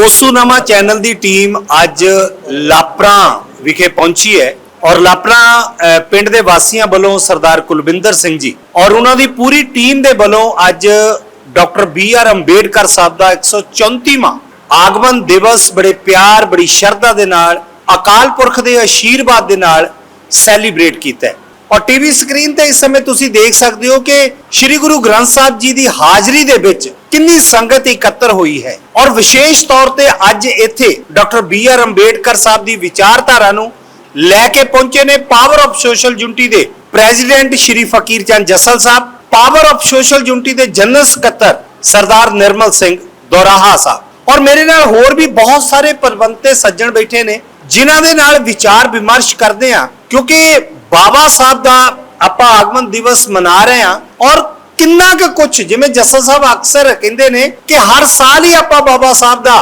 ਓਸੂਨਾਮਾ channel ਦੀ team ਅੱਜ ਲਾਪਰਾ ਵਿਖੇ ਪਹੁੰਚੀ ਹੈ ਔਰ ਲਾਪਰਾ ਪਿੰਡ ਦੇ ਵਾਸੀਆਂ ਵੱਲੋਂ ਸਰਦਾਰ ਕੁਲਵਿੰਦਰ ਸਿੰਘ ਜੀ ਔਰ ਉਹਨਾਂ ਦੀ ਪੂਰੀ ਟੀਮ ਦੇ ਵੱਲੋਂ ਅੱਜ doctor B R Ambedkar Sahib ਦਾ 134ਵਾਂ ਆਗਮਨ ਦਿਵਸ ਬੜੇ ਪਿਆਰ ਬੜੀ ਸ਼ਰਧਾ ਦੇ ਨਾਲ ਅਕਾਲ ਪੁਰਖ ਦੇ ਆਸ਼ੀਰਵਾਦ ਦੇ ਨਾਲ ਸੈਲੀਬ੍ਰੇਟ ਕੀਤਾ ਹੈ ਔਰ ਟੀਵੀ ਸਕਰੀਨ ਤੇ ਇਸ ਸਮੇਂ ਤੁਸੀਂ ਦੇਖ ਸਕਦੇ ਹੋ ਕਿ ਸ੍ਰੀ ਗੁਰੂ ਗ੍ਰੰਥ ਸਾਹਿਬ ਜੀ ਦੀ ਹਾਜ਼ਰੀ ਦੇ ਵਿੱਚ ਕਿੰਨੀ ਸੰਗਤ ਇਕੱਤਰ ਹੋਈ ਹੈ। ਔਰ ਵਿਸ਼ੇਸ਼ ਤੌਰ ਤੇ ਅੱਜ ਇੱਥੇ doctor B R Ambedkar Sahib ਦੀ ਵਿਚਾਰਧਾਰਾ ਨੂੰ ਲੈ ਕੇ ਪਹੁੰਚੇ ਨੇ ਪਾਵਰ ਆਫ ਸੋਸ਼ਲ ਯੂਨਿਟੀ ਦੇ president Shri Fakir Chand Jassal Sahib power of social unity ਦੇ ਜਨਰਲ ਸਕੱਤਰ ਸਰਦਾਰ ਨਿਰਮਲ ਸਿੰਘ ਦੋਰਾਹਾ ਸਾਹਿਬ। ਔਰ ਮੇਰੇ ਨਾਲ ਹੋਰ ਵੀ ਬਹੁਤ ਸਾਰੇ ਪਰਵੰਤੇ ਸੱਜਣ ਬੈਠੇ ਨੇ, ਜਿਨ੍ਹਾਂ ਦੇ ਨਾਲ ਵਿਚਾਰ ਵਿਮਰਸ਼ ਕਰਦੇ ਆ ਕਿਉਂਕਿ ਬਾਬਾ ਸਾਹਿਬ ਦਾ ਆਪਾਂ ਆਗਮਨ ਦਿਵਸ ਮਨਾ ਰਹੇ ਆ ਔਰ ਕਿੰਨਾ ਕੁ ਕੁਝ ਜਿਵੇਂ ਜੱਸਾ ਸਾਹਿਬ ਅਕਸਰ ਕਹਿੰਦੇ ਨੇ ਕਿ ਹਰ ਸਾਲ ਹੀ ਆਪਾਂ ਬਾਬਾ ਸਾਹਿਬ ਦਾ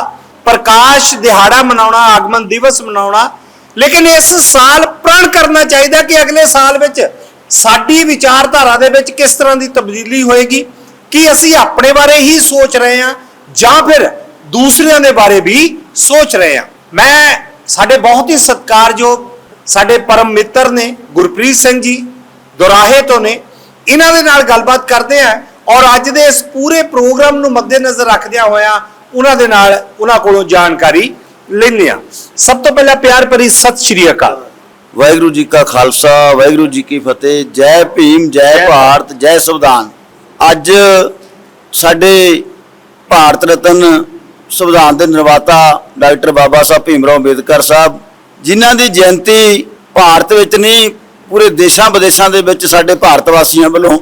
ਪ੍ਰਕਾਸ਼, ਦਿਹਾੜਾ ਮਨਾਉਣਾ, ਆਗਮਨ ਦਿਵਸ ਮਨਾਉਣਾ। ਲੇਕਿਨ ਇਸ ਸਾਲ ਪ੍ਰਣ ਕਰਨਾ ਚਾਹੀਦਾ ਕਿ ਅਗਲੇ ਸਾਲ ਵਿੱਚ ਸਾਡੀ ਵਿਚਾਰਧਾਰਾ ਦੇ ਵਿੱਚ ਕਿਸ ਤਰ੍ਹਾਂ ਦੀ ਤਬਦੀਲੀ ਹੋਏਗੀ? ਕਿ ਅਸੀਂ ਆਪਣੇ ਬਾਰੇ ਹੀ ਸੋਚ ਰਹੇ ਹਾਂ ਜਾਂ ਫਿਰ ਦੂਸਰਿਆਂ ਦੇ ਬਾਰੇ ਵੀ ਸੋਚ ਰਹੇ ਹਾਂ? ਮੈਂ ਸਾਡੇ ਬਹੁਤ ਹੀ ਸਤਿਕਾਰਯੋਗ ਸਾਡੇ ਪਰਮ ਮਿੱਤਰ ਨੇ ਗੁਰਪ੍ਰੀਤ ਸਿੰਘ ਜੀ, ਦੁਰਾਹੇ ਤੋਂ ਨੇ। ਇਹਨਾਂ ਦੇ ਨਾਲ ਗੱਲਬਾਤ ਕਰਦੇ ਹਾਂ ਔਰ ਅੱਜ ਦੇ ਇਸ ਪੂਰੇ ਪ੍ਰੋਗਰਾਮ ਨੂੰ ਮੱਦੇਨਜ਼ਰ ਰੱਖਦਿਆਂ ਹੋਇਆਂ ਉਹਨਾਂ ਦੇ ਨਾਲ ਉਹਨਾਂ ਕੋਲੋਂ ਜਾਣਕਾਰੀ ਲੈਂਦੇ ਹਾਂ। ਸਭ ਤੋਂ ਪਹਿਲਾਂ ਪਿਆਰ ਭਰੀ ਸਤਿ ਸ਼੍ਰੀ ਅਕਾਲ। ਵਾਹਿਗੁਰੂ ਜੀ ਕਾ ਖਾਲਸਾ ਵਾਹਿਗੁਰੂ ਜੀ ਕੀ ਫਤਿਹ। ਜੈ ਭੀਮ ਜੈ ਜੈ ਭਾਰਤ ਜੈ ਸੰਵਿਧਾਨ। ਅੱਜ ਸਾਡੇ ਭਾਰਤ ਰਤਨ ਸੰਵਿਧਾਨ ਦੇ ਨਿਰਮਾਤਾ ਡਾਕਟਰ ਬਾਬਾ ਸਾਹਿਬ ਭੀਮ ਰਾਓ ਅੰਬੇਦਕਰ ਸਾਹਿਬ ਜਿਨ੍ਹਾਂ ਦੀ ਜਯੰਤੀ ਭਾਰਤ ਵਿੱਚ ਨਹੀਂ ਪੂਰੇ ਦੇਸ਼ਾਂ ਵਿਦੇਸ਼ਾਂ ਦੇ ਵਿੱਚ ਸਾਡੇ ਭਾਰਤ ਵਾਸੀਆਂ ਵੱਲੋਂ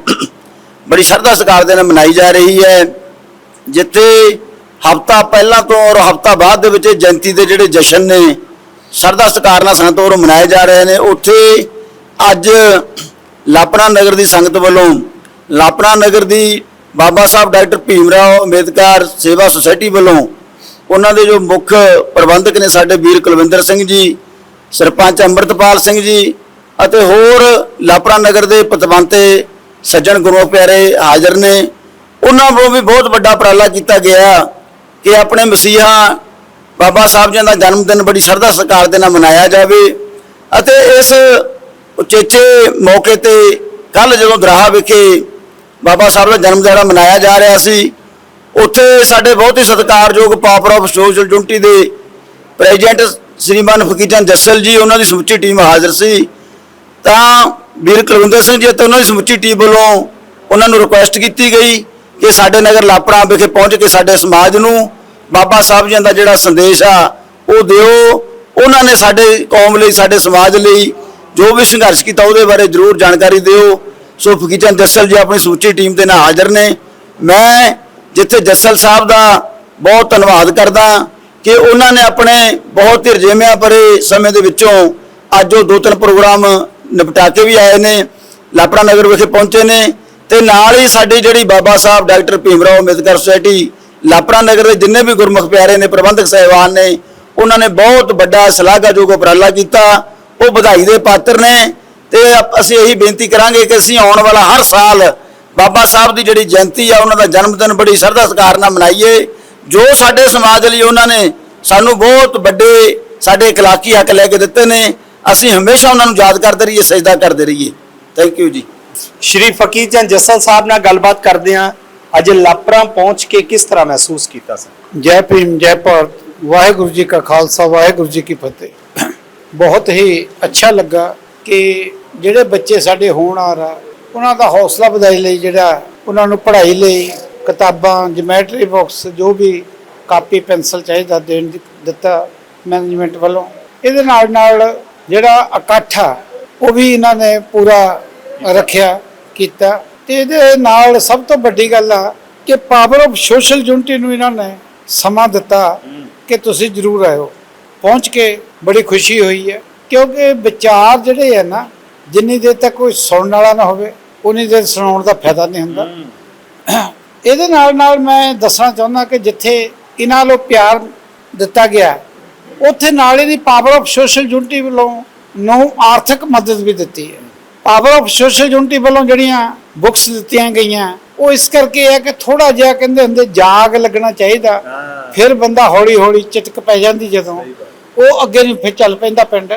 ਬੜੀ ਸ਼ਰਧਾ ਸਤਿਕਾਰ ਦੇ ਨਾਲ ਮਨਾਈ ਜਾ ਰਹੀ ਹੈ। ਜਿੱਥੇ ਹਫਤਾ ਪਹਿਲਾਂ ਤੋਂ ਔਰ ਹਫਤਾ ਬਾਅਦ ਦੇ ਵਿੱਚ ਇਹ ਜਯੰਤੀ ਦੇ ਜਿਹੜੇ ਜਸ਼ਨ ਨੇ, ਸ਼ਰਧਾ ਸਤਿਕਾਰ ਨਾਲ ਸੰਗਤ ਵੱਲੋਂ ਮਨਾਏ ਜਾ ਰਹੇ ਨੇ। ਉੱਥੇ ਅੱਜ ਲਾਪਣਾ ਨਗਰ ਦੀ ਸੰਗਤ ਵੱਲੋਂ ਲਾਪਣਾ ਨਗਰ ਦੀ ਬਾਬਾ ਸਾਹਿਬ ਡਾਕਟਰ ਭੀਮ ਰਾਓ ਅੰਬੇਦਕਰ ਸੇਵਾ ਸੁਸਾਇਟੀ ਵੱਲੋਂ ਉਹਨਾਂ ਦੇ ਜੋ ਮੁੱਖ ਪ੍ਰਬੰਧਕ ਨੇ ਸਾਡੇ ਵੀਰ ਕੁਲਵਿੰਦਰ ਸਿੰਘ ਜੀ, ਸਰਪੰਚ ਅੰਮ੍ਰਿਤਪਾਲ ਸਿੰਘ ਜੀ ਅਤੇ ਹੋਰ ਲਾਪਰਾ ਨਗਰ ਦੇ ਪਤਵੰਤੇ ਸੱਜਣ ਗੁਰੂ ਪਿਆਰੇ ਹਾਜ਼ਰ ਨੇ, ਉਹਨਾਂ ਵੱਲੋਂ ਵੀ ਬਹੁਤ ਵੱਡਾ ਉਪਰਾਲਾ ਕੀਤਾ ਗਿਆ ਕਿ ਆਪਣੇ ਮਸੀਹਾ ਬਾਬਾ ਸਾਹਿਬ ਜੀ ਦਾ ਜਨਮ ਦਿਨ ਬੜੀ ਸ਼ਰਧਾ ਸਤਿਕਾਰ ਦੇ ਨਾਲ ਮਨਾਇਆ ਜਾਵੇ ਅਤੇ ਇਸ ਉਚੇਚੇ ਮੌਕੇ ਤੇ ਕੱਲ ਜਦੋਂ ਦਰਾਹਾ ਵਿਖੇ ਬਾਬਾ ਸਾਹਿਬ ਦਾ ਜਨਮ ਦਿਹਾੜਾ ਮਨਾਇਆ ਜਾ ਰਿਹਾ ਸੀ, ਉੱਥੇ ਸਾਡੇ ਬਹੁਤ ਹੀ ਸਤਿਕਾਰਯੋਗ ਪਾਵਰ ਆਫ ਸੋਸ਼ਲ ਯੂਨਿਟੀ ਦੇ ਪ੍ਰੈਜ਼ੀਡੈਂਟ ਸ਼੍ਰੀਮਾਨ ਫਕੀਰਚੰਦ ਜੱਸਲ ਜੀ, ਉਹਨਾਂ ਦੀ ਸਮੁੱਚੀ ਟੀਮ ਹਾਜ਼ਰ ਸੀ। ਤਾਂ ਵੀਰ ਕੁਲਵਿੰਦਰ ਸਿੰਘ ਜੀ ਅਤੇ ਉਹਨਾਂ ਦੀ ਸਮੁੱਚੀ ਟੀਮ ਵੱਲੋਂ ਉਹਨਾਂ ਨੂੰ ਰਿਕੁਐਸਟ ਕੀਤੀ ਗਈ ਕਿ ਸਾਡੇ ਨਗਰ ਲਾਪੜਾ ਵਿਖੇ ਪਹੁੰਚ ਕੇ ਸਾਡੇ ਸਮਾਜ ਨੂੰ ਬਾਬਾ ਸਾਹਿਬ ਜੀ ਦਾ ਜਿਹੜਾ ਸੰਦੇਸ਼ ਆ, ਉਹ ਦਿਓ। ਉਹਨਾਂ ਨੇ ਸਾਡੇ ਕੌਮ ਲਈ, ਸਾਡੇ ਸਮਾਜ ਲਈ ਜੋ ਵੀ ਸੰਘਰਸ਼ ਕੀਤਾ, ਉਹਦੇ ਬਾਰੇ ਜ਼ਰੂਰ ਜਾਣਕਾਰੀ ਦਿਓ। ਸੋ ਫਕੀਚਨ ਜੱਸਲ ਜੀ ਆਪਣੀ ਸਮੁੱਚੀ ਟੀਮ ਦੇ ਨਾਲ ਹਾਜ਼ਰ ਨੇ। ਮੈਂ ਜਿੱਥੇ ਜੱਸਲ ਸਾਹਿਬ ਦਾ ਬਹੁਤ ਧੰਨਵਾਦ ਕਰਦਾ ਕਿ ਉਹਨਾਂ ਨੇ ਆਪਣੇ ਬਹੁਤ ਹੀ ਰਜੇਵਿਆਂ ਭਰੇ ਸਮੇਂ ਦੇ ਵਿੱਚੋਂ ਅੱਜ ਉਹ ਦੋ ਤਿੰਨ ਪ੍ਰੋਗਰਾਮ ਨਿਪਟਾ ਕੇ ਵੀ ਆਏ ਨੇ, ਲਾਪੜਾ ਨਗਰ ਵਿਖੇ ਪਹੁੰਚੇ ਨੇ ਤੇ ਨਾਲ ਹੀ ਸਾਡੀ ਜਿਹੜੀ ਬਾਬਾ ਸਾਹਿਬ ਡਾਕਟਰ ਭੀਮ ਰਾਓ ਅੰਬੇਦਕਰ ਸੁਸਾਇਟੀ ਲਾਪੜਾ ਨਗਰ ਦੇ ਜਿੰਨੇ ਵੀ ਗੁਰਮੁਖ ਪਿਆਰੇ ਨੇ, ਪ੍ਰਬੰਧਕ ਸਹਿਬਾਨ ਨੇ, ਉਹਨਾਂ ਨੇ ਬਹੁਤ ਵੱਡਾ ਸ਼ਲਾਘਾਯੋਗ ਉਪਰਾਲਾ ਕੀਤਾ, ਉਹ ਵਧਾਈ ਦੇ ਪਾਤਰ ਨੇ ਤੇ ਅਸੀਂ ਇਹੀ ਬੇਨਤੀ ਕਰਾਂਗੇ ਕਿ ਅਸੀਂ ਆਉਣ ਵਾਲਾ ਹਰ ਸਾਲ ਬਾਬਾ ਸਾਹਿਬ ਦੀ ਜਿਹੜੀ ਜਯੰਤੀ ਆ, ਉਹਨਾਂ ਦਾ ਜਨਮ ਦਿਨ ਬੜੀ ਸ਼ਰਧਾ ਸਤਿਕਾਰ ਨਾਲ ਮਨਾਈਏ, ਜੋ ਸਾਡੇ ਸਮਾਜ ਲਈ ਉਹਨਾਂ ਨੇ ਸਾਨੂੰ ਬਹੁਤ ਵੱਡੇ ਸਾਡੇ ਇਖਲਾਕੀ ਹੱਕ ਲੈ ਕੇ ਦਿੱਤੇ ਨੇ ਅਸੀਂ ਹਮੇਸ਼ਾ ਉਹਨਾਂ ਨੂੰ ਯਾਦ ਕਰਦੇ ਰਹੀਏ ਸਜਦਾ ਕਰਦੇ ਰਹੀਏ। ਥੈਂਕ ਯੂ ਜੀ। ਸ਼੍ਰੀ ਫਕੀਰ ਚੰਦ ਜੱਸਲ ਸਾਹਿਬ ਨਾਲ ਗੱਲਬਾਤ ਕਰਦੇ ਹਾਂ। ਅੱਜ ਲਾਪਰਾ ਪਹੁੰਚ ਕੇ ਕਿਸ ਤਰ੍ਹਾਂ ਮਹਿਸੂਸ ਕੀਤਾ ਸਰ? ਜੈ ਭੀਮ ਜੈ ਭਾਰਤ। ਵਾਹਿਗੁਰੂ ਜੀ ਕਾ ਖਾਲਸਾ ਵਾਹਿਗੁਰੂ ਜੀ ਕੀ ਫਤਿਹ। ਬਹੁਤ ਹੀ ਅੱਛਾ ਲੱਗਾ ਕਿ ਜਿਹੜੇ ਬੱਚੇ ਸਾਡੇ ਹੋਣਹਾਰ ਆ ਉਹਨਾਂ ਦਾ ਹੌਸਲਾ ਵਧਾਈ ਲਈ ਜਿਹੜਾ ਉਹਨਾਂ ਨੂੰ ਪੜ੍ਹਾਈ ਲਈ ਕਿਤਾਬਾਂ ਜਿਮੈਟਰੀ ਬਾਕਸ ਜੋ ਵੀ ਕਾਪੀ ਪੈਨਸਲ ਚਾਹੀਦਾ ਦੇਣ ਦਿੱਤਾ ਮੈਨੇਜਮੈਂਟ ਵੱਲੋਂ। ਇਹਦੇ ਨਾਲ ਨਾਲ ਜਿਹੜਾ ਇਕੱਠ ਆ, ਉਹ ਵੀ ਇਹਨਾਂ ਨੇ ਪੂਰਾ ਰੱਖਿਆ, ਕੀਤਾ। ਤੇ ਇਹਦੇ ਨਾਲ ਸਭ ਤੋਂ ਵੱਡੀ ਗੱਲ ਆ ਕਿ ਪਾਵਰ ਆਫ ਸੋਸ਼ਲ ਯੂਨਿਟੀ ਨੂੰ ਇਹਨਾਂ ਨੇ ਸਮਾਂ ਦਿੱਤਾ ਕਿ ਤੁਸੀਂ ਜ਼ਰੂਰ ਆਇਓ। ਪਹੁੰਚ ਕੇ ਬੜੀ ਖੁਸ਼ੀ ਹੋਈ ਹੈ, ਕਿਉਂਕਿ ਵਿਚਾਰ ਜਿਹੜੇ ਆ ਨਾ, ਜਿੰਨੀ ਦੇਰ ਤੱਕ ਕੋਈ ਸੁਣਨ ਵਾਲਾ ਨਾ ਹੋਵੇ, ਉਨੀ ਦੇਰ ਸੁਣਾਉਣ ਦਾ ਫਾਇਦਾ ਨਹੀਂ ਹੁੰਦਾ। ਇਹਦੇ ਨਾਲ ਨਾਲ ਮੈਂ ਦੱਸਣਾ ਚਾਹੁੰਦਾ ਕਿ ਜਿੱਥੇ ਇਹਨਾਂ ਨੂੰ ਪਿਆਰ ਦਿੱਤਾ ਗਿਆ ਉੱਥੇ ਨਾਲ ਇਹਦੀ ਪਾਵਰ ਆਫ ਸੋਸ਼ਲ ਯੂਨਿਟੀ ਵੱਲੋਂ ਨੂੰ ਆਰਥਿਕ ਮਦਦ ਵੀ ਦਿੱਤੀ ਹੈ। ਪਾਵਰ ਆਫ ਸੋਸ਼ਲ ਯੂਨਿਟੀ ਵੱਲੋਂ ਜਿਹੜੀਆਂ ਬੁੱਕਸ ਦਿੱਤੀਆਂ ਗਈਆਂ ਉਹ ਇਸ ਕਰਕੇ ਹੈ ਕਿ ਥੋੜਾ ਜਿਹਾ ਕਹਿੰਦੇ ਹੁੰਦੇ ਜਾਗ ਲੱਗਣਾ ਚਾਹੀਦਾ। ਫਿਰ ਬੰਦਾ ਹੌਲੀ ਹੌਲੀ ਚਟਕ ਪੈ ਜਾਂਦੀ ਜਦੋਂ। ਉਹ ਅੱਗੇ ਨੂੰ ਫਿਰ ਚੱਲ ਪੈਂਦਾ ਪਿੰਡ।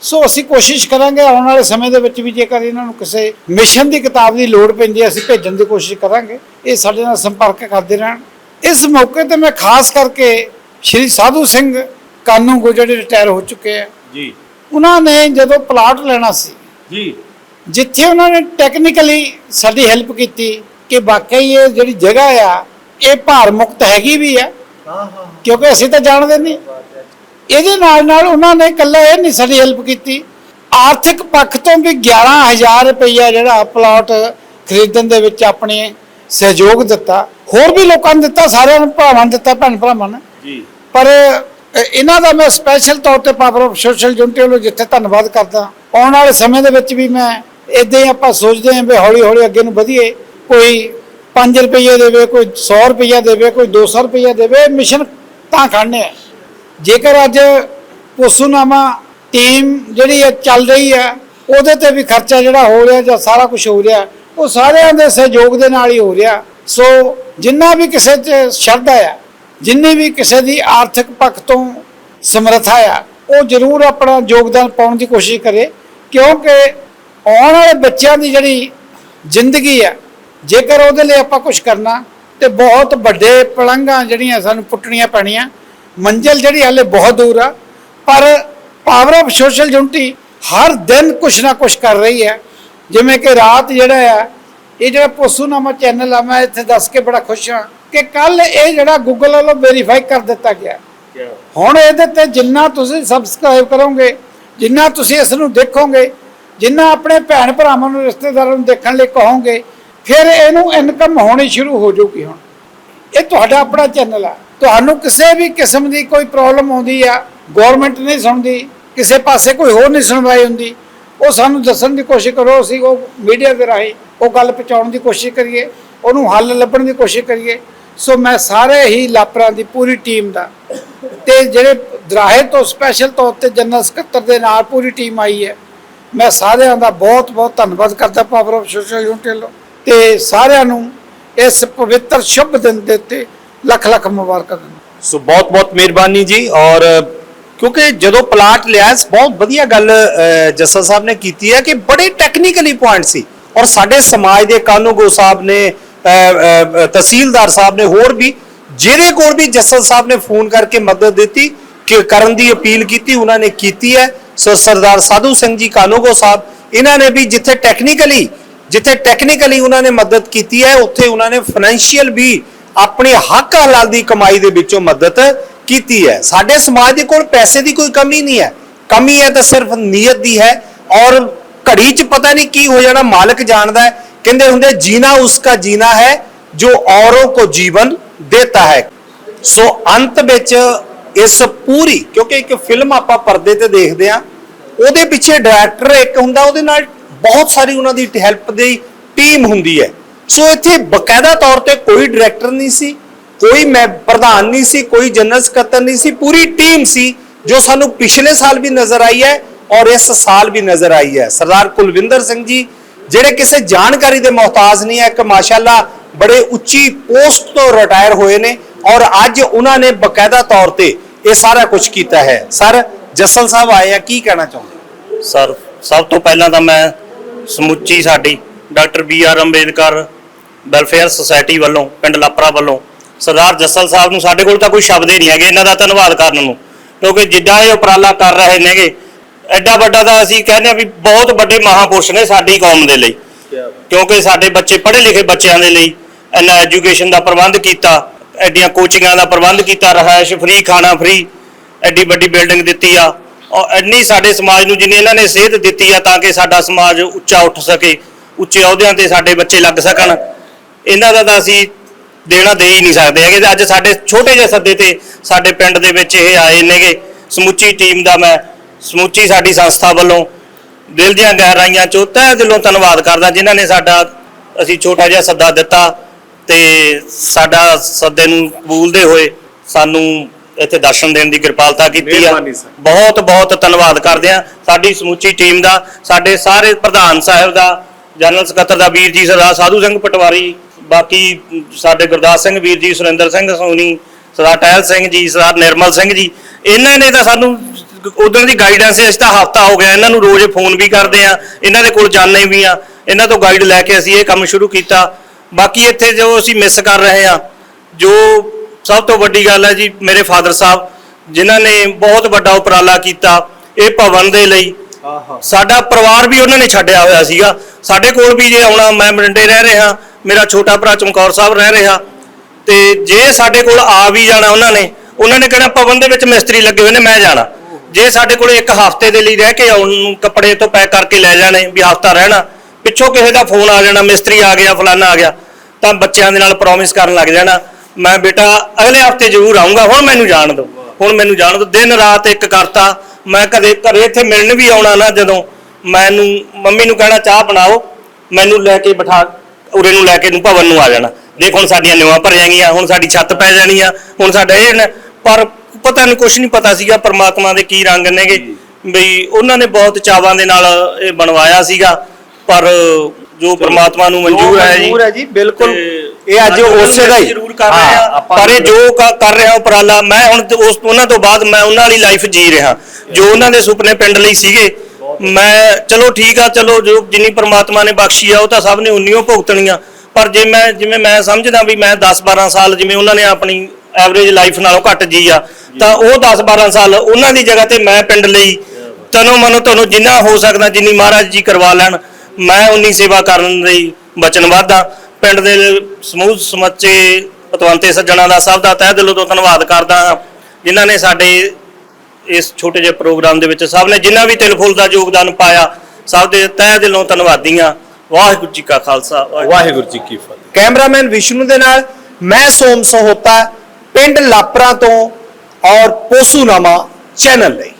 ਸੋ ਅਸੀਂ ਕੋਸ਼ਿਸ਼ ਕਰਾਂਗੇ ਆਉਣ ਵਾਲੇ ਸਮੇਂ ਦੇ ਵਿੱਚ ਵੀ ਜੇਕਰ ਇਹਨਾਂ ਨੂੰ ਕਿਸੇ ਮਿਸ਼ਨ ਦੀ ਕਿਤਾਬ ਦੀ ਲੋੜ ਪੈਂਦੀ ਹੈ ਅਸੀਂ ਭੇਜਣ ਦੀ ਕੋਸ਼ਿਸ਼ ਕਰਾਂਗੇ। ਇਹ ਸਾਡੇ ਨਾਲ ਸੰਪਰਕ ਕਰਦੇ ਰਹਿਣ। ਇਸ ਮੌਕੇ ਤੇ ਮੈਂ ਖਾਸ ਕਰਕੇ ਸ਼੍ਰੀ ਸਾਧੂ ਸਿੰਘ ਕਾਨੂੰਗੋ ਜਿਹੜੇ ਰਿਟਾਇਰ ਹੋ ਚੁੱਕੇ ਆ। ਜੀ। ਉਹਨਾਂ ਨੇ ਜਦੋਂ ਪਲਾਟ ਲੈਣਾ ਸੀ ਜੀ। ਜਿੱਥੇ ਉਹਨਾਂ ਨੇ ਟੈਕਨੀਕਲੀ ਸਾਡੀ ਹੈਲਪ ਕੀਤੀ ਕਿ ਵਾਕਈ ਇਹ ਜਿਹੜੀ ਜਗ੍ਹਾ ਆ ਇਹ ਭਾਰ ਮੁਕਤ ਹੈਗੀ ਵੀ ਆ। ਹਾਂ ਹਾਂ। ਕਿਉਂਕਿ ਅਸੀਂ ਤਾਂ ਜਾਣਦੇ ਨਹੀਂ। ਇਹਦੇ ਨਾਲ ਨਾਲ ਉਹਨਾਂ ਨੇ ਇਕੱਲਾ ਇਹ ਨਹੀਂ ਸਾਡੀ ਹੈਲਪ ਕੀਤੀ। ਆਰਥਿਕ ਪੱਖ ਤੋਂ ਵੀ 11000 ਰੁਪਈਆ ਜਿਹੜਾ ਪਲਾਟ ਖਰੀਦਣ ਦੇ ਵਿੱਚ ਆਪਣੇ ਸਹਿਯੋਗ ਦਿੱਤਾ। ਹੋਰ ਵੀ ਲੋਕਾਂ ਨੇ ਦਿੱਤਾ ਸਾਰਿਆਂ ਨੂੰ ਭਰਾਵਾਂ ਨੇ ਦਿੱਤਾ ਭੈਣ ਭਰਾਵਾਂ ਨੇ। ਜੀ। ਪਰ ਇਹਨਾਂ ਦਾ ਮੈਂ ਸਪੈਸ਼ਲ ਤੌਰ ਤੇ ਪਾਵਰ ਆਫ ਸੋਸ਼ਲ ਯੂਨਿਟੀ ਵੱਲੋਂ ਜਿੱਥੇ ਧੰਨਵਾਦ ਕਰਦਾ, ਆਉਣ ਵਾਲੇ ਸਮੇਂ ਦੇ ਵਿੱਚ ਵੀ ਮੈਂ ਇਦਾਂ ਹੀ ਆਪਾਂ ਸੋਚਦੇ ਹਾਂ ਵੀ ਹੌਲੀ ਹੌਲੀ ਅੱਗੇ ਨੂੰ ਵਧੀਏ, ਕੋਈ 5 ਰੁਪਏ ਦੇਵੇ, ਕੋਈ 100 ਰੁਪਏ ਦੇਵੇ, ਕੋਈ 200 ਰੁਪਏ ਦੇਵੇ ਮਿਸ਼ਨ ਤਾਂ ਖੜਨੇ ਆ। ਜੇਕਰ ਅੱਜ ਪੋਸੂਨਾਮਾ ਟੀਮ ਜਿਹੜੀ ਹੈ ਚੱਲ ਰਹੀ ਹੈ, ਉਹਦੇ ਤੇ ਵੀ ਖਰਚਾ ਜਿਹੜਾ ਹੋ ਰਿਹਾ ਜਾਂ ਸਾਰਾ ਕੁਝ ਹੋ ਰਿਹਾ, ਉਹ ਸਾਰਿਆਂ ਦੇ ਸਹਿਯੋਗ ਦੇ ਨਾਲ ਹੀ ਹੋ ਰਿਹਾ। ਸੋ ਜਿੰਨਾ ਵੀ ਕਿਸੇ 'ਚ ਸ਼ਰਧਾ ਆ ਜਿੰਨੇ ਵੀ ਕਿਸੇ ਦੀ ਆਰਥਿਕ ਪੱਖ ਤੋਂ ਸਮਰੱਥਾ ਆ ਉਹ ਜ਼ਰੂਰ ਆਪਣਾ ਯੋਗਦਾਨ ਪਾਉਣ ਦੀ ਕੋਸ਼ਿਸ਼ ਕਰੇ, ਕਿਉਂਕਿ ਆਉਣ ਵਾਲੇ ਬੱਚਿਆਂ ਦੀ ਜਿਹੜੀ ਜ਼ਿੰਦਗੀ ਆ, ਜੇਕਰ ਉਹਦੇ ਲਈ ਆਪਾਂ ਕੁਝ ਕਰਨਾ, ਤੇ ਬਹੁਤ ਵੱਡੇ ਪਲੰਘਾਂ ਜਿਹੜੀਆਂ ਸਾਨੂੰ ਪੁੱਟਣੀਆਂ ਪੈਣੀਆਂ, ਮੰਜ਼ਿਲ ਜਿਹੜੀ ਹਾਲੇ ਬਹੁਤ ਦੂਰ ਆ, ਪਰ ਪਾਵਰ ਆਫ ਸੋਸ਼ਲ ਯੂਨਿਟੀ ਹਰ ਦਿਨ ਕੁਛ ਨਾ ਕੁਛ ਕਰ ਰਹੀ ਹੈ। ਜਿਵੇਂ ਕਿ ਰਾਤ ਜਿਹੜਾ ਆ, ਇਹ ਜਿਹੜਾ ਪੋਸੂਨਾਮਾ ਚੈਨਲ ਆ, ਮੈਂ ਇੱਥੇ ਦੱਸ ਕੇ ਬੜਾ ਖੁਸ਼ ਹਾਂ। ਕਿ ਕੱਲ ਇਹ ਜਿਹੜਾ ਗੂਗਲ ਵੱਲੋਂ ਵੈਰੀਫਾਈ ਕਰ ਦਿੱਤਾ ਗਿਆ। ਹੁਣ ਇਹਦੇ ਤੇ ਜਿੰਨਾ ਤੁਸੀਂ ਸਬਸਕ੍ਰਾਈਬ ਕਰੋਗੇ ਜਿੰਨਾ ਤੁਸੀਂ ਇਸ ਨੂੰ ਦੇਖੋਗੇ ਜਿੰਨਾ ਆਪਣੇ ਭੈਣ ਭਰਾਵਾਂ ਨੂੰ ਰਿਸ਼ਤੇਦਾਰਾਂ ਨੂੰ ਦੇਖਣ ਲਈ ਕਹੋਗੇ ਫਿਰ ਇਹਨੂੰ ਇਨਕਮ ਹੋਣੀ ਸ਼ੁਰੂ ਹੋ ਜਾਊਗੀ ਹੁਣ। ਇਹ ਤੁਹਾਡਾ ਆਪਣਾ ਚੈਨਲ ਆ। ਤੁਹਾਨੂੰ ਕਿਸੇ ਵੀ ਕਿਸਮ ਦੀ ਕੋਈ ਪ੍ਰੋਬਲਮ ਆਉਂਦੀ ਆ ਗਵਰਨਮੈਂਟ ਨਹੀਂ ਸੁਣਦੀ ਕਿਸੇ ਪਾਸੇ ਕੋਈ ਹੋਰ ਨਹੀਂ ਸੁਣਵਾਈ ਹੁੰਦੀ ਉਹ ਸਾਨੂੰ ਦੱਸਣ ਦੀ ਕੋਸ਼ਿਸ਼ ਕਰੋ ਅਸੀਂ ਉਹ ਮੀਡੀਆ ਦੇ ਰਾਹੀਂ ਉਹ ਗੱਲ ਪਹੁੰਚਾਉਣ ਦੀ ਕੋਸ਼ਿਸ਼ ਕਰੀਏ ਉਹਨੂੰ ਹੱਲ ਲੱਭਣ ਦੀ ਕੋਸ਼ਿਸ਼ ਕਰੀਏ। ਸੋ ਮੈਂ ਸਾਰੇ ਹੀ ਲਾਪਰਾਂ ਦੀ ਪੂਰੀ ਟੀਮ ਦਾ। ਤੇ ਜਿਹੜੇ ਦਰਾਹੇ ਤੋਂ ਸਪੈਸ਼ਲ ਤੌਰ ਤੇ ਜਨਰਲ ਸਕੱਤਰ ਦੇ ਨਾਲ ਪੂਰੀ ਟੀਮ ਆਈ ਹੈ ਮੈਂ ਸਾਰਿਆਂ ਦਾ ਬਹੁਤ ਬਹੁਤ ਧੰਨਵਾਦ ਕਰਦਾ ਪਾਵਰ ਆਫ ਸੋਸ਼ਲ ਯੂਨਿਟੀ ਤੇ ਸਾਰਿਆਂ ਨੂੰ ਇਸ ਪਵਿੱਤਰ ਸ਼ੁਭ ਦਿਨ ਦੇ ਉੱਤੇ ਲੱਖ ਲੱਖ ਮੁਬਾਰਕਾਂ ਸੋ ਬਹੁਤ ਬਹੁਤ ਮਿਹਰਬਾਨੀ ਜੀ ਔਰ ਕਿਉਂਕਿ ਜਦੋਂ ਪਲਾਟ ਲਿਆ ਬਹੁਤ ਵਧੀਆ ਗੱਲ ਅ, ਸਾਹਿਬ ਨੇ ਕੀਤੀ ਹੈ ਕਿ ਬੜੇ ਟੈਕਨੀਕਲੀ ਪੁਆਇੰਟ ਸੀ। ਔਰ ਸਾਡੇ ਸਮਾਜ ਦੇ ਕਾਨੂੰਗੋ ਸਾਹਿਬ ਨੇ ਤਹਿਸੀਲਦਾਰ ਸਾਹਿਬ ਨੇ ਹੋਰ ਵੀ, ਜਿਹਦੇ ਕੋਲ ਵੀ ਜੱਸਲ ਸਾਹਿਬ ਨੇ ਫੋਨ ਕਰਕੇ ਮਦਦ ਦਿੱਤੀ, ਕਿ ਕਰਨ ਦੀ ਅਪੀਲ ਕੀਤੀ, ਉਹਨਾਂ ਨੇ ਕੀਤੀ ਹੈ। ਸੋ ਸਰਦਾਰ ਸਾਧੂ ਸਿੰਘ ਜੀ ਕਾਨੂੰਗੋ ਸਾਹਿਬ, ਇਹਨਾਂ ਨੇ ਵੀ ਜਿੱਥੇ ਟੈਕਨੀਕਲੀ ਜਿੱਥੇ ਟੈਕਨੀਕਲੀ ਉਹਨਾਂ ਨੇ ਮਦਦ ਕੀਤੀ ਹੈ, ਉੱਥੇ ਉਹਨਾਂ ਨੇ ਫਾਈਨੈਂਸ਼ੀਅਲ ਵੀ ਆਪਣੇ ਹੱਕ ਹਲਾਲ ਦੀ ਕਮਾਈ ਦੇ ਵਿੱਚੋਂ ਮਦਦ ਕੀਤੀ ਹੈ। ਸਾਡੇ ਸਮਾਜ ਦੇ ਕੋਲ ਪੈਸੇ ਦੀ ਕੋਈ ਕਮੀ ਨਹੀਂ ਹੈ। ਕਮੀ ਹੈ ਤਾਂ ਸਿਰਫ ਨੀਅਤ ਦੀ ਹੈ ਔਰ ਘੜੀ 'ਚ ਪਤਾ ਨਹੀਂ ਕੀ ਹੋ ਜਾਣਾ, ਮਾਲਕ ਜਾਣਦਾ ਹੈ। ਕਹਿੰਦੇ ਹੁੰਦੇ, ਜੀਣਾ ਉਸਕਾ ਜੀਣਾ ਹੈ, ਜੋ ਔਰੋਂ ਕੋ ਜੀਵਨ ਦੇਤਾ ਹੈ। ਸੋ ਅੰਤ ਵਿੱਚ ਇਸ ਪੂਰੀ, ਕਿਉਂਕਿ ਇੱਕ ਫਿਲਮ ਆਪਾਂ ਪਰਦੇ ਤੇ ਦੇਖਦੇ ਆ ਉਹਦੇ ਪਿੱਛੇ ਡਾਇਰੈਕਟਰ ਇੱਕ ਹੁੰਦਾ, ਉਹਦੇ ਨਾਲ ਬਹੁਤ ਸਾਰੀ ਉਹਨਾਂ ਦੀ ਹੈਲਪ ਦੀ ਟੀਮ ਹੁੰਦੀ ਹੈ। ਸੋ ਇੱਥੇ ਬਕਾਇਦਾ ਤੌਰ ਤੇ ਕੋਈ ਡਾਇਰੈਕਟਰ ਨਹੀਂ ਸੀ, ਕੋਈ ਮੈਂ ਪ੍ਰਧਾਨ ਨਹੀਂ ਸੀ, ਕੋਈ ਜਨਰਲ ਸਕੱਤਰ ਨਹੀਂ ਸੀ, ਪੂਰੀ ਟੀਮ ਸੀ, ਜੋ ਸਾਨੂੰ ਪਿਛਲੇ ਸਾਲ ਵੀ ਨਜ਼ਰ ਆਈ ਹੈ ਔਰ ਇਸ ਸਾਲ ਵੀ ਨਜ਼ਰ ਆਈ ਹੈ। ਸਰਦਾਰ ਕੁਲਵਿੰਦਰ ਸਿੰਘ ਜੀ ਜਿਹੜੇ ਕਿਸੇ ਜਾਣਕਾਰੀ ਦੇ ਮੁਹਤਾਜ ਨਹੀਂ ਹੈ ਕਿ ਮਾਸ਼ਾਅੱਲਾ ਬੜੇ ਉੱਚੀ ਪੋਸਟ ਤੋਂ ਰਿਟਾਇਰ ਹੋਏ ਨੇ ਔਰ ਅੱਜ ਉਹਨਾਂ ਨੇ ਬਕਾਇਦਾ ਤੌਰ ਤੇ ਇਹ ਸਾਰਾ ਕੁਝ ਕੀਤਾ ਹੈ। ਸਰ, ਜਸਲ ਸਾਹਿਬ ਆਏ ਆ, ਕੀ ਕਹਿਣਾ ਚਾਹੁੰਦੇ? ਸਰ, ਸਭ ਤੋਂ ਪਹਿਲਾਂ ਤਾਂ ਮੈਂ ਸਮੁੱਚੀ ਸਾਡੀ doctor B R Ambedkar welfare society ਵੱਲੋਂ, ਪਿੰਡ ਲਾਪਰਾ ਵੱਲੋਂ, ਸਰਦਾਰ ਜੱਸਲ ਸਾਹਿਬ ਨੂੰ ਸਾਡੇ ਕੋਲ ਤਾਂ ਕੋਈ ਸ਼ਬਦ ਹੀ ਨਹੀਂ ਹੈਗੇ, ਇਹਨਾਂ ਦਾ ਧੰਨਵਾਦ ਕਰਨ ਨੂੰ। ਕਿਉਂਕਿ ਜਿੱਦਾਂ ਇਹ ਉਪਰਾਲਾ ਕਰ ਰਹੇ ਨੇਗੇ ਐਡਾ ਵੱਡਾ ਤਾਂ ਅਸੀਂ ਕਹਿੰਦੇ ਆ ਵੀ ਬਹੁਤ ਵੱਡੇ ਮਹਾਪੁਰਸ਼ ਨੇ ਸਾਡੀ ਕੌਮ ਦੇ ਲਈ। ਕਿਉਂਕਿ ਸਾਡੇ ਬੱਚੇ ਪੜ੍ਹੇ ਲਿਖੇ ਬੱਚਿਆਂ ਦੇ ਲਈ ਇੰਨਾ ਐਜੂਕੇਸ਼ਨ ਦਾ ਪ੍ਰਬੰਧ ਕੀਤਾ ਐਡੀਆਂ ਕੋਚਿੰਗਾਂ ਦਾ ਪ੍ਰਬੰਧ ਕੀਤਾ ਰਹਾਇਸ਼ ਫ੍ਰੀ ਖਾਣਾ ਫ੍ਰੀ ਐਡੀ ਵੱਡੀ ਬਿਲਡਿੰਗ ਦਿੱਤੀ ਆ। ਔਰ ਇੰਨੀ ਸਾਡੇ ਸਮਾਜ ਨੂੰ ਜਿੰਨੀ ਇਹਨਾਂ ਨੇ ਸੇਧ ਦਿੱਤੀ ਆ ਤਾਂ ਕਿ ਸਾਡਾ ਸਮਾਜ ਉੱਚਾ ਉੱਠ ਸਕੇ ਉੱਚੇ ਅਹੁਦਿਆਂ ਤੇ ਸਾਡੇ ਬੱਚੇ ਲੱਗ ਸਕਣ। ਇਹਨਾਂ ਦਾ ਤਾਂ ਅਸੀਂ ਦੇਣਾ ਦੇ ਹੀ ਨਹੀਂ ਸਕਦੇ ਹੈਗੇ ਅੱਜ ਸਾਡੇ ਛੋਟੇ ਜਿਹੇ ਸੱਦੇ ਤੇ ਸਾਡੇ ਪਿੰਡ ਦੇ ਵਿੱਚ ਇਹ ਆਏ ਨੇਗੇ। ਸਮੁੱਚੀ ਟੀਮ ਦਾ ਮੈਂ ਸਮੁੱਚੀ ਸਾਡੀ ਸੰਸਥਾ ਵੱਲੋਂ ਦਿਲ ਦੀਆਂ ਗਹਿਰਾਈਆਂ ਚੋਂ ਤਹਿ ਦਿਲੋਂ ਧੰਨਵਾਦ ਕਰਦਾ ਜਿਨ੍ਹਾਂ ਨੇ ਸਾਡਾ ਅਸੀਂ ਛੋਟਾ ਜਿਹਾ ਸੱਦਾ ਦਿੱਤਾ ਤੇ ਸਾਡਾ ਸੱਦੇ ਨੂੰ ਕਬੂਲਦੇ ਹੋਏ ਸਾਨੂੰ ਇੱਥੇ ਦਰਸ਼ਨ ਦੇਣ ਦੀ ਕਿਰਪਾਲਤਾ ਕੀਤੀ ਆ। ਬਹੁਤ ਬਹੁਤ ਧੰਨਵਾਦ ਕਰਦੇ ਆ ਸਾਡੀ ਸਮੁੱਚੀ ਟੀਮ ਦਾ ਸਾਡੇ ਸਾਰੇ ਪ੍ਰਧਾਨ ਸਾਹਿਬ ਦਾ ਜਨਰਲ ਸਕੱਤਰ ਦਾ ਵੀਰ ਜੀ ਸਰਦਾਰ ਸਾਧੂ ਸਿੰਘ ਪਟਵਾਰੀ ਬਾਕੀ ਸਾਡੇ ਗੁਰਦਾਸ ਸਿੰਘ ਵੀਰ ਜੀ ਸੁਰਿੰਦਰ ਸਿੰਘ ਸੋਨੀ ਸਰਦਾਰ ਟਹਿਲ ਸਿੰਘ ਜੀ ਸਰਦਾਰ ਨਿਰਮਲ ਸਿੰਘ ਜੀ ਇਹਨਾਂ ਨੇ ਤਾਂ ਸਾਨੂੰ ਉਦੋਂ ਦੀ ਗਾਈਡੈਂਸ ਇਸ ਤਾਂ ਹਫਤਾ ਹੋ ਗਿਆ ਇਹਨਾਂ ਨੂੰ ਰੋਜ਼ ਫੋਨ ਵੀ ਕਰਦੇ ਆ ਇਹਨਾਂ ਦੇ ਕੋਲ ਜਾਂਦੇ ਵੀ ਆ ਇਹਨਾਂ ਤੋਂ ਗਾਈਡ ਲੈ ਕੇ ਅਸੀਂ ਇਹ ਕੰਮ ਸ਼ੁਰੂ ਕੀਤਾ। ਬਾਕੀ ਇੱਥੇ ਜੋ ਅਸੀਂ ਮਿਸ ਕਰ ਰਹੇ ਆ ਜੋ ਸਭ ਤੋਂ ਵੱਡੀ ਗੱਲ ਹੈ ਜੀ ਮੇਰੇ ਫਾਦਰ ਸਾਹਿਬ ਜਿਨ੍ਹਾਂ ਨੇ ਬਹੁਤ ਵੱਡਾ ਉਪਰਾਲਾ ਕੀਤਾ ਇਹ ਭਵਨ ਦੇ ਲਈ। ਸਾਡਾ ਪਰਿਵਾਰ ਵੀ ਉਹਨਾਂ ਨੇ ਛੱਡਿਆ ਹੋਇਆ ਸੀਗਾ। ਸਾਡੇ ਕੋਲ ਵੀ ਜੇ ਆਉਣਾ ਮੈਂ ਮਰਿੰਡੇ ਰਹਿ ਰਿਹਾ ਮੇਰਾ ਛੋਟਾ ਭਰਾ ਚਮਕੌਰ ਸਾਹਿਬ ਰਹਿ ਰਿਹਾ ਤੇ ਜੇ ਸਾਡੇ ਕੋਲ ਆ ਵੀ ਜਾਣਾ ਉਹਨਾਂ ਨੇ ਉਹਨਾਂ ਨੇ ਕਿਹੜਾ ਭਵਨ ਦੇ ਵਿੱਚ ਮਿਸਤਰੀ ਲੱਗੇ ਹੋਏ ਨੇ ਮੈਂ ਜਾਣਾ। ਜੇ ਸਾਡੇ ਕੋਲ ਇੱਕ ਹਫ਼ਤੇ ਦੇ ਲਈ ਰਹਿ ਕੇ ਆਉਣ ਨੂੰ ਕੱਪੜੇ ਤੋਂ ਪੈਕ ਕਰਕੇ ਲੈ ਜਾਣੇ ਵੀ ਹਫ਼ਤਾ ਰਹਿਣਾ, ਪਿੱਛੋਂ ਕਿਸੇ ਦਾ ਫੋਨ ਆ ਜਾਣਾ, ਮਿਸਤਰੀ ਆ ਗਿਆ, ਫਲਾਨਾ ਆ ਗਿਆ, ਤਾਂ ਬੱਚਿਆਂ ਦੇ ਨਾਲ ਪ੍ਰੋਮਿਸ ਕਰਨ ਲੱਗ ਜਾਣਾ, ਮੈਂ ਬੇਟਾ ਅਗਲੇ ਹਫ਼ਤੇ ਜ਼ਰੂਰ ਆਉਂਗਾ ਹੁਣ ਮੈਨੂੰ ਜਾਣ ਦਿਓ, ਹੁਣ ਮੈਨੂੰ ਜਾਣ ਦਿਓ, ਦਿਨ ਰਾਤ ਇੱਕ ਕਰਤਾ, ਮੈਂ ਕਦੇ ਘਰੇ ਇੱਥੇ ਮਿਲਣ ਵੀ ਆਉਣਾ ਨਾ ਜਦੋਂ, ਮੈਨੂੰ, ਮੰਮੀ ਨੂੰ ਕਹਿਣਾ ਚਾਹ ਬਣਾਓ, ਮੈਨੂੰ ਲੈ ਕੇ ਬਿਠਾ, ਉਰੇ ਨੂੰ ਲੈ ਕੇ ਨੂੰ ਭਵਨ ਨੂੰ ਆ ਜਾਣਾ, ਦੇਖ ਹੁਣ ਸਾਡੀਆਂ ਨਿਵਾਂ ਭਰ ਗਈਆਂ ਹੁਣ ਸਾਡੀ ਛੱਤ ਪੈ ਜਾਣੀ ਆ, ਹੁਣ ਸਾਡਾ ਇਹ ਨਾ- ਪਰ ਪਤਾ ਨਹੀਂ ਕੁਝ ਨਹੀਂ ਪਤਾ ਸੀਗਾ ਪ੍ਰਮਾਤਮਾ ਦੇ ਕੀ ਰੰਗ ਨੇਗੇ। ਬਈ ਉਹਨਾਂ ਨੇ ਬਹੁਤ ਚਾਵਾਂ ਦੇ ਨਾਲ ਇਹ ਬਣਵਾਇਆ ਸੀਗਾ ਪਰ ਜੋ ਪ੍ਰਮਾਤਮਾ ਨੂੰ ਮਨਜ਼ੂਰ ਹੈ ਜੀ ਮਨਜ਼ੂਰ ਹੈ ਜੀ ਬਿਲਕੁਲ ਇਹ ਅੱਜ ਉਸੇ ਦਾ ਹੀ। ਪਰ ਇਹ ਜੋ ਕਰ ਰਿਹਾ ਉਪਰਾਲਾ ਮੈਂ ਹੁਣ ਤੇ ਉਸ ਉਹਨਾਂ ਤੋਂ ਬਾਅਦ ਮੈਂ ਉਹਨਾਂ ਵਾਲੀ ਲਾਈਫ ਜੀ ਰਿਹਾ। ਜੋ। ਉਹਨਾਂ ਦੇ ਸੁਪਨੇ ਪਿੰਡ ਲਈ ਸੀਗੇ ਮੈਂ ਚਲੋ ਠੀਕ ਆ ਚਲੋ ਜੋ ਜਿੰਨੀ ਪ੍ਰਮਾਤਮਾ ਨੇ ਬਖਸ਼ੀ ਆ ਉਹ ਤਾਂ ਸਭ ਨੇ ਉਨੀਓ ਭੁਗਤਣੀਆਂ। ਪਰ ਜੇ ਮੈਂ ਜਿਵੇਂ ਮੈਂ ਸਮਝਦਾ ਵੀ ਮੈਂ 10 12 ਸਾਲ ਜਿਵੇਂ ਉਹਨਾਂ ਨੇ ਆਪਣੀ ਐਵਰੇਜ ਲਾਈਫ ਨਾਲੋਂ ਘੱਟ ਜੀ ਆ। ਤਾਂ ਉਹ 10 12 ਸਾਲ ਉਹਨਾਂ ਦੀ ਜਗ੍ਹਾ ਤੇ ਮੈਂ ਪਿੰਡ ਲਈ ਤਨੋ ਮਨੋ ਤੁਹਾਨੂੰ ਜਿੰਨਾ ਹੋ ਸਕਦਾ, ਜਿੰਨੀ ਮਹਾਰਾਜ ਜੀ ਕਰਵਾ ਲੈਣ, ਮੈਂ ਉਨੀ ਸੇਵਾ ਕਰਨ ਲਈ ਵਚਨਬੱਧ ਹਾਂ ਪਿੰਡ ਦੇ ਸਮੂਹ ਸਮੱਚੇ ਪਤਵੰਤੇ ਸੱਜਣਾ ਦਾ ਸਭ ਦਾ ਤਹਿ ਦਿਲੋਂ ਤੋਂ ਧੰਨਵਾਦ ਕਰਦਾ ਹਾਂ, ਜਿਨ੍ਹਾਂ ਨੇ ਸਾਡੇ ਇਸ ਛੋਟੇ ਜਿਹੇ ਪ੍ਰੋਗਰਾਮ ਦੇ ਵਿੱਚ ਸਭ ਨੇ ਜਿੰਨਾ ਵੀ ਤਿਲ ਫੁੱਲ ਦਾ ਯੋਗਦਾਨ ਪਾਇਆ, ਸਭ ਦੇ ਤਹਿ ਦਿਲੋਂ ਧੰਨਵਾਦੀ ਹਾਂ ਵਾਹਿਗੁਰੂ ਜੀ ਕਾ ਖਾਲਸਾ, ਵਾਹਿਗੁਰੂ ਵਾਹਿਗੁਰੂ ਜੀ ਕੀ ਫਤਿਹ। ਕੈਮਰਾਮੈਨ ਵਿਸ਼ਨੂੰ ਦੇ ਨਾਲ, ਮੈਂ ਸੋਮ ਸਹੋਤਾ। ਪਿੰਡ ਲਾਪਰਾ ਤੋਂ ਔਰ ਪੋਸੂਨਾਮਾ ਚੈਨਲ ਲਈ।